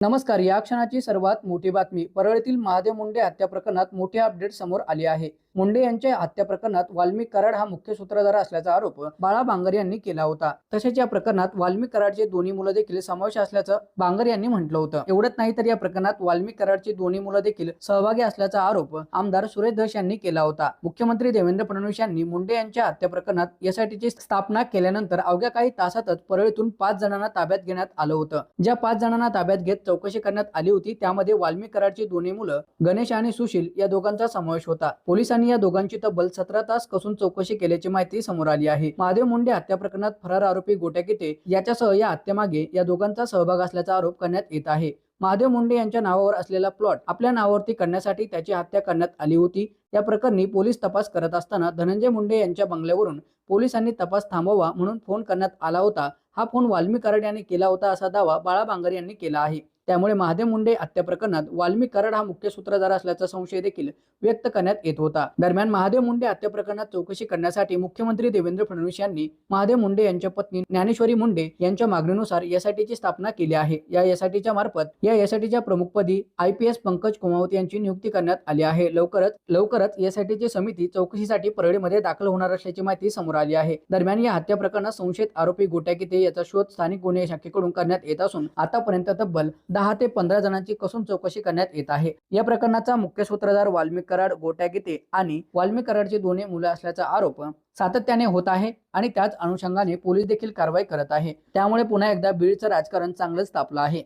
नमस्कार या क्षणाची सर्वात मोठी बातमी परळीतील महादेव मुंडे हत्या प्रकरणात मोठी अपडेट समोर आली आहे. मुंडे यांच्या हत्या प्रकरणात वाल्मिक कराड हा मुख्य सूत्रधार असल्याचा आरोप बाळा बांगर यांनी केला होता. तसेच या प्रकरणात वाल्मिक कराडचे दोन्ही मुलं देखील समावेश असल्याचं बांगर यांनी म्हटलं होतं. एवढंच नाही तर या प्रकरणात वाल्मिक कराडची दोन्ही मुलं देखील सहभागी असल्याचा आरोप आमदार सुरेश धस यांनी केला होता. मुख्यमंत्री देवेंद्र फडणवीस यांनी मुंडे यांच्या हत्या प्रकरणात एसआयटीची स्थापना केल्यानंतर अवघ्या काही तासातच परळीतून पाच जणांना ताब्यात घेण्यात आलं होतं. ज्या पाच जणांना ताब्यात घेत चौकशी करण्यात आली होती त्यामध्ये वाल्मिक कराडची दोन्ही मुलं गणेश आणि सुशील या दोघांचा समावेश होता. पोलिसांनी या दोघांची तब्बल सतरा तास कसून चौकशी केल्याची माहिती समोर आली आहे. महादेव मुंडे हत्या प्रकरणात फरार आरोपी गोट्या किते याच्यासह या हत्येमागे या दोघांचा सहभाग असल्याचा आरोप करण्यात येत आहे. महादेव मुंडे यांच्या नावावर असलेला प्लॉट आपल्या नावावरती करण्यासाठी त्याची हत्या करण्यात आली होती. या प्रकरणी पोलीस तपास करत असताना धनंजय मुंडे यांच्या बंगल्यावरून पोलिसांनी तपास थांबवा म्हणून फोन करण्यात आला होता. हा फोन वाल्मी कराड यांनी केला होता असा दावा बाळा बांगर यांनी केला आहे. त्यामुळे महादेव मुंडे हत्या प्रकरणात वाल्मी कराड हा मुख्य सूत्रधार असल्याचा संशय देखील व्यक्त करण्यात येत होता. दरम्यान महादेव मुंडे हत्या प्रकरणात चौकशी करण्यासाठी मुख्यमंत्री देवेंद्र फडणवीस यांनी महादेव मुंडे यांच्या पत्नी ज्ञानेश्वरी मुंडे यांच्या मागणीनुसार एसआयटीची स्थापना केली आहे. या एसआयटीच्या मार्फत या एसआयटीच्या प्रमुखपदी I P S Pankaj Kumawat यांची नियुक्ती करण्यात आली आहे. लवकरच लवकर लवकरच एसआयटीची समिती चौकशीसाठी परळीमध्ये दाखल होणार असल्याची माहिती समोर आली आहे. दरम्यान या हत्या प्रकरणात संशयित आरोपी गोट्या किते याचा शोध स्थानिक गुन्हे शाखेकडून करण्यात येत असून आतापर्यंत तब्बल दहा ते पंधरा जणांची कसून चौकशी करण्यात येत आहे. या प्रकरणाचा मुख्य सूत्रधार वाल्मिक कराड गोट्या किते आणि वाल्मिक कराडची दोन्ही मुलं असल्याचा आरोप सातत्याने होत आहे आणि त्याच अनुषंगाने पोलीस देखील कारवाई करत आहे. त्यामुळे पुन्हा एकदा बीडचं राजकारण चांगलंच तापलं आहे.